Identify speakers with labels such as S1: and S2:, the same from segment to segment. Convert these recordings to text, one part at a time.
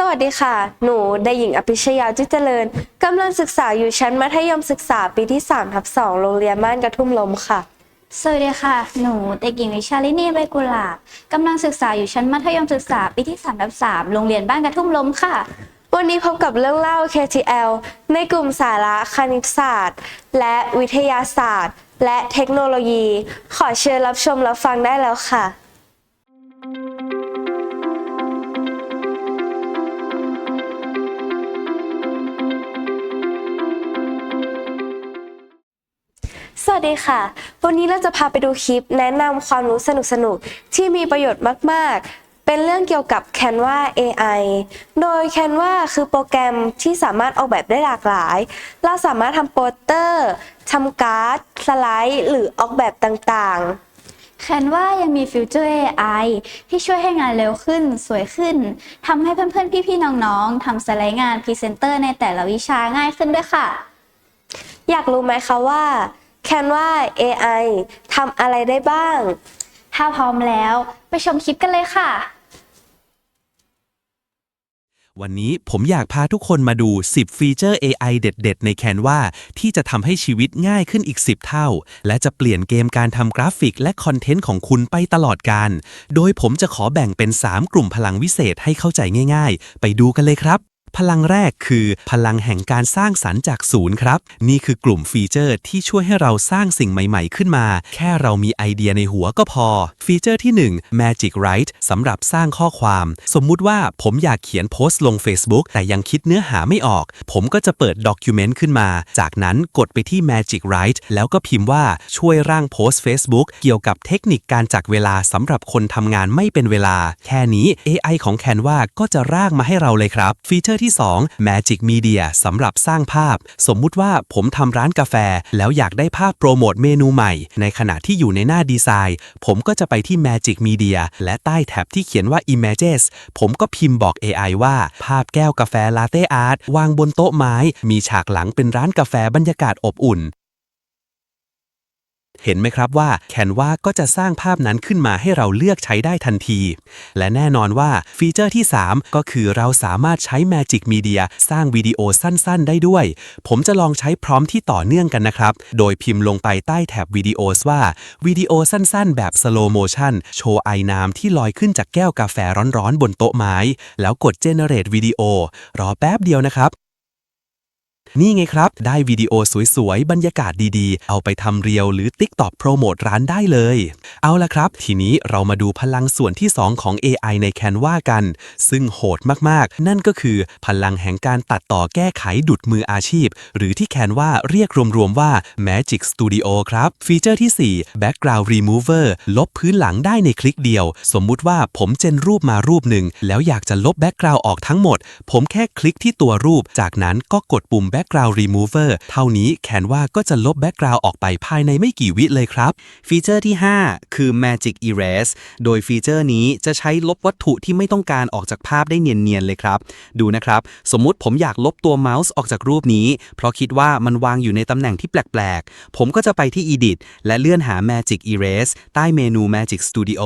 S1: สวัสดีค่ะ หนูเด็กหญิงอภิชยาจุเจริญ กำลังศึกษาอยู่ชั้นมัธยมศึกษาปีที่3ทับ2โรงเรียนบ้านกระทุ่มลมค่ะ
S2: สวัสดีค่ะ หนูเด็กหญิงวิชาลินีใบกุหลาบกำลังศึกษาอยู่ชั้นมัธยมศึกษาปีที่3ทับ3โรงเรียนบ้านกระทุ่มลมค่ะ
S1: วันนี้พบกับเรื่องเล่า KTL ในกลุ่มสาระคณิตศาสตร์ และวิทยาศาสตร์ และเทคโนโลยี ขอเชิญรับชมรับฟังได้แล้วค่ะ วัสดีค่ะ วันนี้เราจะพาไปดูคลิปแนะนำความรู้สนุกๆ ที่มีประโยชน์มาก ๆ เป็นเรื่องเกี่ยวกับ Canva AI โดย Canva คือโปรแกรมที่สามารถออกแบบได้หลากหลาย เราสามารถทำโปสเตอร์ทำการ์ด สไลด์ หรือออกแบบต่างๆ
S2: แคนว่ายังมีฟิวเจอร์ AI ที่ช่วยให้งานเร็วขึ้น สวยขึ้น ทำให้เพื่อนๆ พี่ๆ น้องๆ ทำสไลด์งานพรีเซนเตอร์ในแต่ละวิชาง่ายขึ้นด้วยค่ะ
S1: อยากรู้ไหมคะว่า Canva AI ทำอะไรได้บ้าง
S2: ถ้าพร้อมแล้วไปชมคลิปกันเลยค่ะ
S3: วันนี้ผมอยากพาทุกคนมาดู 10 ฟีเจอร์ AI เด็ด ๆ ใน Canva ที่จะทำให้ชีวิตง่ายขึ้นอีก 10 เท่า และจะเปลี่ยนเกมการทำกราฟิกและคอนเทนต์ของคุณไปตลอดการ โดยผมจะขอแบ่งเป็น 3 กลุ่มพลังวิเศษให้เข้าใจง่าย ๆ ไปดูกันเลยครับ พลังแรกคือพลังแห่งการสร้างสรรค์จากศูนย์ครับ นี่คือกลุ่มฟีเจอร์ที่ช่วยให้เราสร้างสิ่งใหม่ ๆ ขึ้นมา แค่เรามีไอเดียในหัวก็พอ ฟีเจอร์ที่ 1 Magic Write สำหรับสร้างข้อความ สมมุติว่าผมอยากเขียนโพสต์ลง Facebook แต่ยังคิดเนื้อหาไม่ออก ผมก็จะเปิดด็อกิวเมนต์ขึ้นมา จากนั้นกดไปที่ Magic Write แล้วก็พิมพ์ว่าช่วยร่างโพสต์ Facebook เกี่ยวกับเทคนิคการจัดเวลาสำหรับคนทำงานไม่เป็นเวลา แค่นี้ AI ของ Canva ก็จะร่างมาให้เราเลยครับฟีเจอร์ที่ 2 Magic Media สำหรับสร้างภาพ สมมุติว่าผมทำร้านกาแฟ แล้วอยากได้ภาพโปรโมทเมนูใหม่ ในขณะที่อยู่ในหน้าดีไซน์ ผมก็จะไปที่ Magic Media และใต้แท็บที่เขียนว่า Images ผมก็พิมพ์บอก AI ว่า ภาพแก้วกาแฟลาเต้อาร์ตวางบนโต๊ะไม้ มีฉากหลังเป็นร้านกาแฟบรรยากาศอบอุ่น เห็นไหมครับว่า Canva ก็จะสร้างภาพนั้นขึ้นมาให้เราเลือกใช้ได้ทันที และแน่นอนว่าฟีเจอร์ที่ 3 ก็คือเราสามารถใช้ Magic Media สร้างวิดีโอสั้นๆ ได้ด้วย ผมจะลองใช้พร้อมที่ต่อเนื่องกันนะครับ โดยพิมพ์ลงไปใต้แท็บวิดีโอว่าวิดีโอสั้นๆ แบบ slow motion โชว์ไอน้ำที่ลอยขึ้นจากแก้วกาแฟร้อนๆ บนโต๊ะไม้ แล้วกด generate วิดีโอรอแป๊บเดียวนะครับ นี่ไงครับ ได้วิดีโอสวยๆ บรรยากาศดีๆ เอาไปทำเรียวหรือ TikTok โปรโมทร้านได้เลย เอาละครับ ทีนี้เรามาดูพลังส่วนที่ 2 ของ AI ใน Canva กัน ซึ่งโหดมากๆ นั่นก็คือพลังแห่งการตัดต่อแก้ไขดุดมืออาชีพ หรือที่ Canva เรียกรวมๆว่า Magic Studio ครับ ฟีเจอร์ที่ 4 Background Remover ลบพื้นหลังได้ในคลิกเดียว สมมุติว่าผมเจนรูปมารูปหนึ่ง แล้วอยากจะลบแบ็กกราวด์ออกทั้งหมด ผมแค่คลิกที่ตัวรูป จากนั้นก็กดปุ่ม Background Remover เท่านี้แคนว่าก็จะลบแบ็กกราวด์ออกไปภายในไม่กี่วิเลยครับ
S4: ฟีเจอร์ที่ 5 คือ Magic Erase โดยฟีเจอร์นี้จะใช้ลบวัตถุที่ไม่ต้องการออกจากภาพได้เนียนๆเลยครับ ดูนะครับ สมมุติผมอยากลบตัวเมาส์ออกจากรูปนี้ เพราะคิดว่ามันวางอยู่ในตำแหน่งที่แปลกๆ ผมก็จะไปที่ Edit และเลื่อนหา Magic Erase ใต้เมนู Magic Studio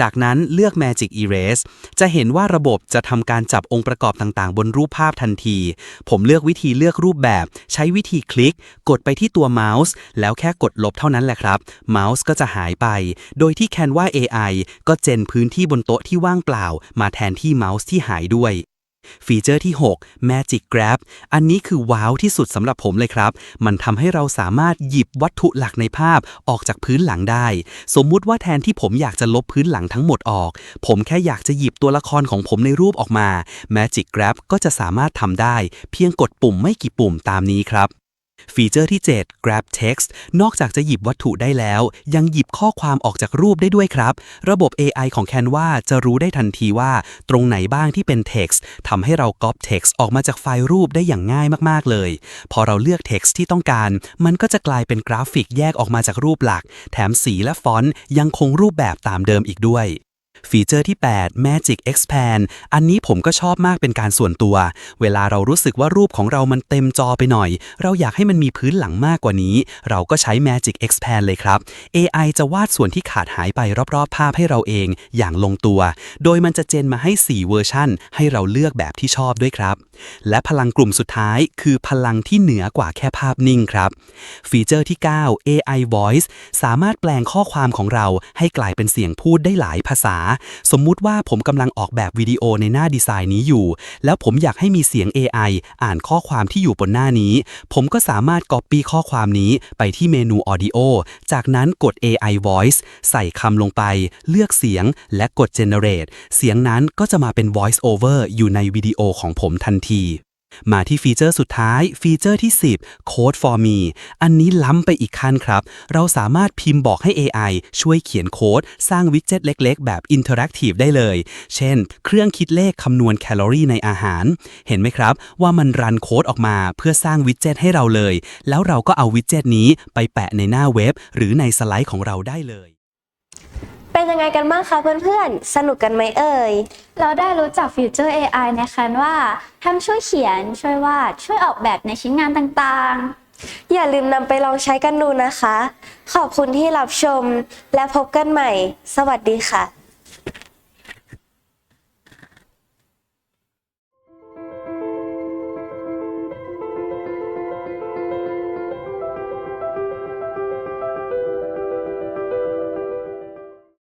S4: จากนั้นเลือก Magic Erase จะเห็นว่าระบบจะทำการจับองค์ประกอบต่างๆ บนรูปภาพทันที ผมเลือกวิธีเลือกรูปแบบ ใช้วิธีคลิก กดไปที่ตัวเมาส์ แล้วแค่กดลบเท่านั้นแหละครับเมาส์ก็จะหายไป โดยที่ Canva AI ก็เจนพื้นที่บนโต๊ะที่ว่างเปล่า มาแทนที่เมาส์ที่หายด้วย ฟีเจอร์ที่ 6 Magic Grab อันนี้คือว้าวที่สุดสำหรับผมเลยครับ มันทำให้เราสามารถหยิบวัตถุหลักในภาพออกจากพื้นหลังได้ สมมุติว่าแทนที่ผมอยากจะลบพื้นหลังทั้งหมดออก ผมแค่อยากจะหยิบตัวละครของผมในรูปออกมา Magic Grab ก็จะสามารถทำได้ เพียงกดปุ่มไม่กี่ปุ่มตามนี้ครับ ฟีเจอร์ที่ 7 Grab Text นอกจากจะหยิบวัตถุได้แล้ว ยังหยิบข้อความออกจากรูปได้ด้วยครับ ระบบ AI ของ Canva จะรู้ได้ทันทีว่า ตรงไหนบ้างที่เป็น text ทำให้เราก๊อป text ออกมาจากไฟล์รูปได้อย่างง่ายมาก ๆ เลย พอเราเลือก text ที่ต้องการ มันก็จะกลายเป็นกราฟิกแยกออกมาจากรูปหลัก แถมสีและฟอนต์ยังคงรูปแบบตามเดิมอีกด้วย
S3: ฟีเจอร์ที่ 8 Magic Expand อันนี้ผมก็ชอบมากเป็นการส่วนตัว เวลาเรารู้สึกว่ารูปของเรามันเต็มจอไปหน่อย เราอยากให้มันมีพื้นหลังมากกว่านี้ เราก็ใช้ Magic Expand เลยครับ AI จะวาดส่วนที่ขาดหายไปรอบๆ ภาพให้เราเองอย่างลงตัว โดยมันจะเจนมาให้ 4 เวอร์ชันให้เราเลือกแบบที่ชอบด้วยครับ และพลังกลุ่มสุดท้ายคือพลังที่เหนือกว่าแค่ภาพนิ่งครับ ฟีเจอร์ที่ 9 AI Voice สามารถแปลงข้อความของเราให้กลายเป็นเสียงพูดได้หลายภาษาสมมุติว่าผมกำลังออกแบบวิดีโอในหน้าดีไซน์นี้อยู่ แล้วผมอยากให้มีเสียง AI อ่านข้อความที่อยู่บนหน้านี้ ผมก็สามารถ Copy ข้อความนี้ไปที่เมนู Audio จากนั้นกด AI Voice ใส่คำลงไป เลือกเสียงและกด Generate เสียงนั้นก็จะมาเป็น Voice Over อยู่ในวิดีโอของผมทันที มาที่ฟีเจอร์สุดท้าย ฟีเจอร์ที่ 10 Code for me อันนี้ล้ำไปอีกขั้นครับ เราสามารถพิมพ์บอกให้ AI ช่วยเขียนโค้ด สร้างวิดเจ็ตเล็ก ๆ แบบอินเทอร์แอคทีฟได้เลย เช่น เครื่องคิดเลขคำนวณแคลอรี่ในอาหาร เห็นไหมครับ ว่ามันรันโค้ดออกมาเพื่อสร้างวิดเจ็ตให้เราเลย แล้วเราก็เอาวิดเจ็ตนี้ไปแปะในหน้าเว็บ หรือในสไลด์ของเราได้เลย
S1: เป็นยังไงกันบ้างคะเพื่อนๆ สนุกกันไหมเอ่ย
S2: เราได้รู้จักฟิวเจอร์ AI ในคันว่าทำช่วยเขียน ช่วยวาด ช่วยออกแบบในชิ้นงานต่างๆ
S1: อย่าลืมนำไปลองใช้กันดูนะคะ ขอบคุณที่รับชมและพบกันใหม่ สวัสดีค่ะ